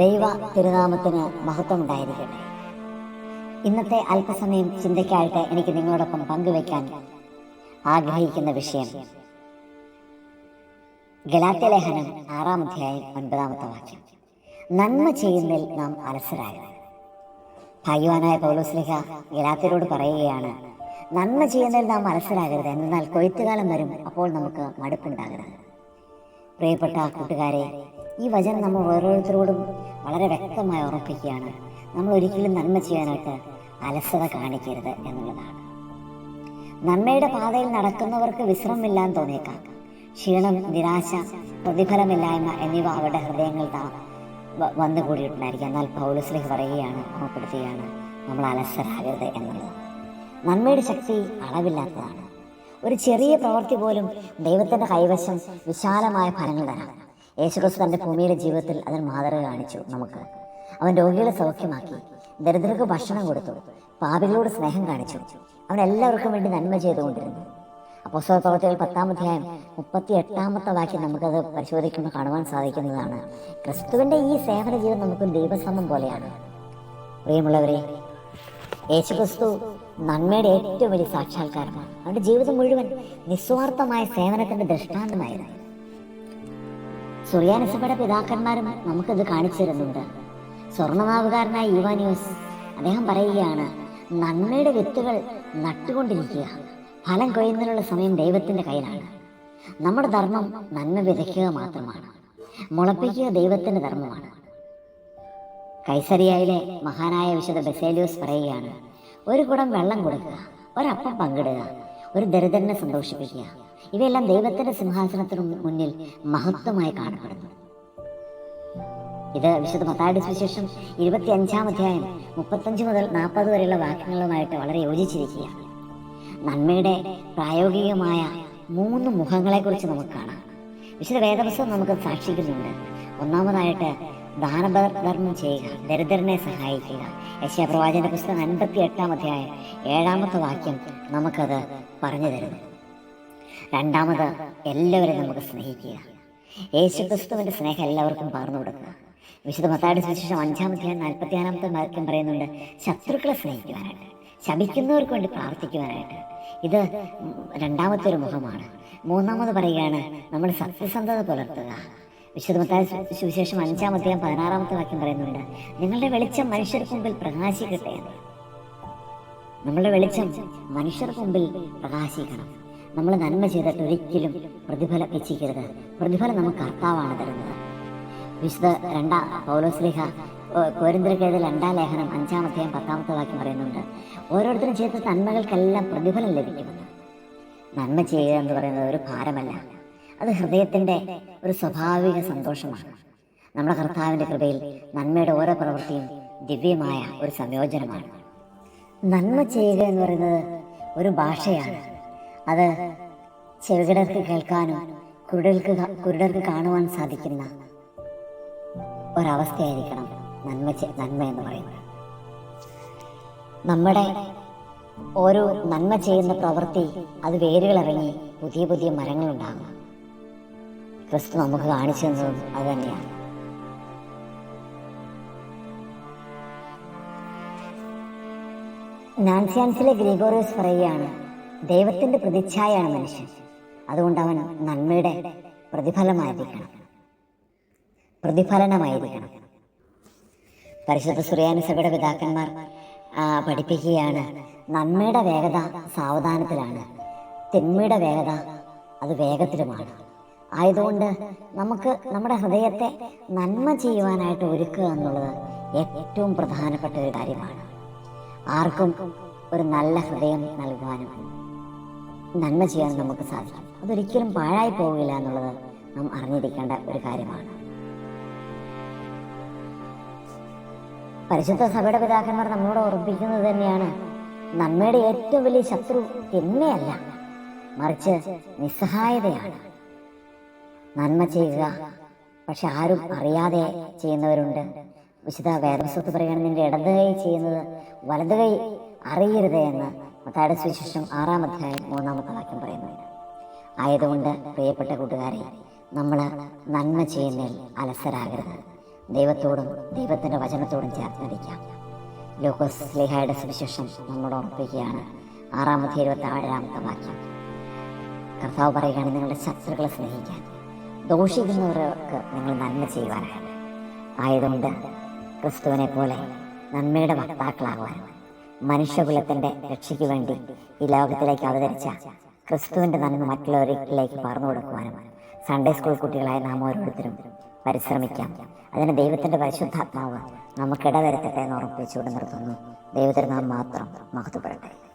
ദൈവ തിരുനാമത്തിന് മഹത്വമുണ്ടായിരിക്കട്ടെ. ഇന്നത്തെ അല്പസമയം ചിന്തയ്ക്കായിട്ട് എനിക്ക് നിങ്ങളോടൊപ്പം പങ്കുവെക്കാൻ ആഗ്രഹിക്കുന്ന വിഷയം ഗലാത്യലേഖനം ആറാം അധ്യായം ഒൻപതാമത്തെ വാക്യം. നന്മ ചെയ്യുന്നതിൽ നാം അലസരായ ഭാഗ്യവാനായ പൗലോസ്ലിഹ ഗലാത്യരോട് പറയുകയാണ് നന്മ ചെയ്യുന്നതിൽ നാം അലസരാകരുത് എന്നാൽ കൊയ്ത്തുകാലം വരും അപ്പോൾ നമുക്ക് മടുപ്പുണ്ടാകരുത്. പ്രിയപ്പെട്ട കൂട്ടുകാരെ ഈ വചനം നമ്മൾ ഓരോരുത്തരോടും വളരെ വ്യക്തമായി ഉറപ്പിക്കുകയാണ്. നമ്മൾ ഒരിക്കലും നന്മ ചെയ്യാനായിട്ട് അലസത കാണിക്കരുത് എന്നുള്ളതാണ്. നന്മയുടെ പാതയിൽ നടക്കുന്നവർക്ക് വിശ്രമമില്ലാന്ന് തോന്നിയേക്കാം. ക്ഷീണം നിരാശ പ്രതിഫലമില്ലായ്മ എന്നിവ അവരുടെ ഹൃദയങ്ങൾ വന്നു കൂടിയിട്ടുണ്ടായിരിക്കും എന്നാൽ പൗലസ്ലിഹ് പറയുകയാണ് ഓർമ്മപ്പെടുത്തുകയാണ് നമ്മൾ അലസരാകരുത് എന്നുള്ളത്. നന്മയുടെ ശക്തി അളവില്ലാത്തതാണ്. ഒരു ചെറിയ പ്രവൃത്തി പോലും ദൈവത്തിന്റെ കൈവശം വിശാലമായ ഫലങ്ങൾ തരാം. യേശുക്രിസ്തു തന്റെ ഭൂമിയിലെ ജീവിതത്തിൽ അതിന് മാതൃക കാണിച്ചു നമുക്ക്. അവൻ രോഗികളെ സൗഖ്യമാക്കി ദരിദ്രർക്ക് ഭക്ഷണം കൊടുത്തു പാപികളോട് സ്നേഹം കാണിച്ചു. അവൻ എല്ലാവർക്കും വേണ്ടി നന്മ ചെയ്തുകൊണ്ടിരുന്നു. അപ്പോസ്തല പ്രവർത്തികൾ പത്താം അധ്യായം മുപ്പത്തി എട്ടാമത്തെ വാക്യം നമുക്കത് പരിശോധിക്കുമ്പോൾ കാണുവാൻ സാധിക്കുന്നതാണ്. ക്രിസ്തുവിന്റെ ഈ സേവന ജീവിതം നമുക്ക് ദൈവസമം പോലെയാണ്. പ്രിയമുള്ളവരെ യേശുക്രിസ്തു നന്മയുടെ ഏറ്റവും വലിയ സാക്ഷാത്കാരമാണ്. അവന്റെ ജീവിതം മുഴുവൻ നിസ്വാർത്ഥമായ സേവനത്തിന്റെ ദൃഷ്ടാന്തമായിരുന്നു. സുറിയാനസഭയുടെ പിതാക്കന്മാരും നമുക്കിത് കാണിച്ചു തരുന്നുണ്ട് സ്വർണനാവുകാരനായ യുവാനിയോസ് അദ്ദേഹം പറയുകയാണ് നന്മയുടെ വിത്തുകൾ നട്ടുകൊണ്ടിരിക്കുക. ഫലം കൊയ്യുന്നതിനുള്ള സമയം ദൈവത്തിന്റെ കയ്യിലാണ്. നമ്മുടെ ധർമ്മം നന്മ വിതയ്ക്കുക മാത്രമാണ്. മുളപ്പിക്കുക ദൈവത്തിന്റെ ധർമ്മമാണ്. കൈസരിയയിലെ മഹാനായ വിശുദ്ധ ബെസേലിയോസ് പറയുകയാണ് ഒരു കുടം വെള്ളം കൊടുക്കുക ഒരപ്പം പങ്കിടുക ഒരു ദരിദ്രനെ സന്തോഷിപ്പിക്കുക. ഇവയെല്ലാം ദൈവത്തിന്റെ സിംഹാസനത്തിനു മുന്നിൽ മഹത്വമായി കാണപ്പെടുന്നു. ഇത് വിശുദ്ധ മത്തായുടെ സുവിശേഷം ഇരുപത്തി അഞ്ചാം അധ്യായം മുപ്പത്തഞ്ച് മുതൽ നാൽപ്പത് വരെയുള്ള വാക്യങ്ങളുമായിട്ട് വളരെ യോജിച്ചിരിക്കുകയാണ്. നന്മയുടെ പ്രായോഗികമായ മൂന്ന് മുഖങ്ങളെക്കുറിച്ച് നമുക്ക് കാണാം. വിശുദ്ധ വേദപുസ്തകം നമുക്ക് സാക്ഷിക്കുന്നുണ്ട്. ഒന്നാമതായിട്ട് ദാനധർമ്മം ചെയ്യുക ദരിദ്രനെ സഹായിക്കുക. യശയപ്രവാചന്റെ പുസ്തകം അൻപത്തി എട്ടാം അധ്യായം ഏഴാമത്തെ വാക്യം നമുക്കത് പറഞ്ഞു തരുന്നു. രണ്ടാമത് എല്ലാവരും നമുക്ക് സ്നേഹിക്കുക. യേശുക്രിസ്തുവിന്റെ സ്നേഹം എല്ലാവർക്കും പകർന്നു കൊടുക്കുക. വിശുദ്ധ മത്താടി സുവിശേഷം അഞ്ചാം അധ്യായം നാൽപ്പത്തിയാറാമത്തെ വാക്യം പറയുന്നുണ്ട് ശത്രുക്കളെ സ്നേഹിക്കുവാനായിട്ട് ശപിക്കുന്നവർക്ക് വേണ്ടി പ്രാർത്ഥിക്കുവാനായിട്ട്. ഇത് രണ്ടാമത്തെ ഒരു മുഖമാണ്. മൂന്നാമത് പറയുകയാണ് നമ്മൾ സത്യസന്ധത പുലർത്തുക. വിശുദ്ധ മത്തായ സുവിശേഷം അഞ്ചാം അധ്യായം പതിനാറാമത്തെ വാക്യം പറയുന്നുണ്ട് നിങ്ങളുടെ വെളിച്ചം മനുഷ്യർക്ക് മുമ്പിൽ പ്രകാശിക്കട്ടെ നമ്മളുടെ വെളിച്ചം മനുഷ്യർക്ക് മുമ്പിൽ പ്രകാശിക്കണം. നമ്മൾ നന്മ ചെയ്തിട്ട് ഒരിക്കലും പ്രതിഫലം ഇച്ഛിക്കരുത്. പ്രതിഫലം നമുക്ക് കർത്താവാണ് തരുന്നത്. വിശുദ്ധ രണ്ടാം പൗലോസ്ലിഹ കോരിന്ദ്രക്കേത് രണ്ടാം ലേഖനം അഞ്ചാം അധ്യായം പത്താമത്തെ വാക്യം പറയുന്നുണ്ട്. ഓരോരുത്തരും ചെയ്ത നന്മകൾക്കെല്ലാം പ്രതിഫലം ലഭിക്കുമെന്ന്. നന്മ ചെയ്യുക എന്ന് പറയുന്നത് ഒരു ഭാരമല്ല. അത് ഹൃദയത്തിന്റെ ഒരു സ്വാഭാവിക സന്തോഷമാണ്. നമ്മുടെ കർത്താവിന്റെ കൃപയിൽ നന്മയുടെ ഓരോ പ്രവൃത്തിയും ദിവ്യമായ ഒരു സംയോജനമാണ്. നന്മ ചെയ്യുക എന്ന് പറയുന്നത് ഒരു ഭാഷയാണ്. അത് ചെവികിടർക്ക് കേൾക്കാനും കുരുടർക്ക് കുരുടർക്ക് കാണുവാൻ സാധിക്കുന്ന ഒരവസ്ഥയായിരിക്കണം നന്മ നന്മ എന്ന് പറയുന്നത്. നമ്മുടെ ഓരോ നന്മ ചെയ്യുന്ന പ്രവൃത്തി അത് വേരുകളിറങ്ങി പുതിയ പുതിയ മരങ്ങൾ ഉണ്ടാകണം ക്രിസ്തു നമുക്ക് കാണിച്ചു തന്നതും അത് തന്നെയാണ്. നാൻസിയാൻസിലെ ഗ്രിഗോറിയസ് പറയുകയാണ് ദൈവത്തിന്റെ പ്രതിച്ഛായാണ് മനുഷ്യൻ. അതുകൊണ്ട് അവൻ നന്മയുടെ പ്രതിഫലമായിരിക്കണം. പ്രതിഫലനമായിരിക്കണം. പരിശുദ്ധ സുറിയാനുസഭയുടെ പിതാക്കന്മാർ പഠിപ്പിക്കുകയാണ് നന്മയുടെ വേഗത സാവധാനത്തിലാണ്. തിന്മയുടെ വേഗത അത് വേഗത്തിലുമാണ്. ആയതുകൊണ്ട് നമുക്ക് നമ്മുടെ ഹൃദയത്തെ നന്മ ചെയ്യുവാനായിട്ട് ഒരുക്കുക എന്നുള്ളത് ഏറ്റവും പ്രധാനപ്പെട്ട ഒരു കാര്യമാണ്. ആർക്കും ഒരു നല്ല ഹൃദയം നൽകുവാനും നന്മ ചെയ്യാൻ നമുക്ക് സാധിക്കും. അതൊരിക്കലും പാഴായി പോവില്ല എന്നുള്ളത് നാം അറിഞ്ഞിരിക്കേണ്ട ഒരു കാര്യമാണ്. പരിശുദ്ധ സഭയുടെ പിതാക്കന്മാർ നമ്മളോട് ഉറപ്പിക്കുന്നത് തന്നെയാണ് നന്മയുടെ ഏറ്റവും വലിയ ശത്രു തിന്മയല്ല മറിച്ച് നിസ്സഹായതയാണ്. നന്മ ചെയ്യുക പക്ഷെ ആരും അറിയാതെ ചെയ്യുന്നവരുണ്ട്. വിശുദ്ധ വേദവസ്വത്ത് പറയുകയാണ് നിന്റെ ഇടത് കൈ ചെയ്യുന്നത് വലത് കൈ അറിയരുത് എന്ന്. മത്തായുടെ സുവിശേഷം ആറാം അധ്യായം മൂന്നാമത്തെ വാക്യം പറയുന്നു. ആയതുകൊണ്ട് പ്രിയപ്പെട്ട കൂട്ടുകാരെ നമ്മൾ നന്മ ചെയ്യുന്നതിൽ അലസരാകരുത്. ദൈവത്തോടും ദൈവത്തിന്റെ വചനത്തോടും ചേർന്നിരിക്കാം ലൂക്കോസ് സ്ലിഹായുടെ സുവിശേഷം നമ്മോട് ഓർപ്പിക്കുകയാണ്. ആറാമത്തെ ഇരുപത്തി ഏഴാമത്തെ വാക്യം. കർത്താവ് പറയുകയാണ് നിങ്ങളുടെ ശത്രുക്കളെ സ്നേഹിക്കാൻ. ദോഷിക്കുന്നവർക്ക് നിങ്ങൾ നന്മ ചെയ്യുവാനാണ് ആയതുകൊണ്ട് ക്രിസ്തുവിനെ പോലെ നന്മയുടെ വക്താക്കളാകുവാനും മനുഷ്യകുലത്തിന്റെ രക്ഷയ്ക്ക് വേണ്ടി ഈ ലോകത്തിലേക്ക് അവതരിച്ച ക്രിസ്തുവിന്റെ നന്മ മറ്റുള്ളവരിലേക്ക് പകർന്നു കൊടുക്കുവാനും സൺഡേ സ്കൂൾ കുട്ടികളായ നാം ഓരോരുത്തരും പരിശ്രമിക്കാം. അതിന് ദൈവത്തിന്റെ പരിശുദ്ധാത്മാവ് നമുക്കിടവരുത്തട്ടെ എന്ന് ഉറപ്പിച്ചുകൊണ്ട് നിർത്തുന്നു. ദൈവത്തിന് നാം മാത്രം മഹത്വപ്പെടട്ടെ.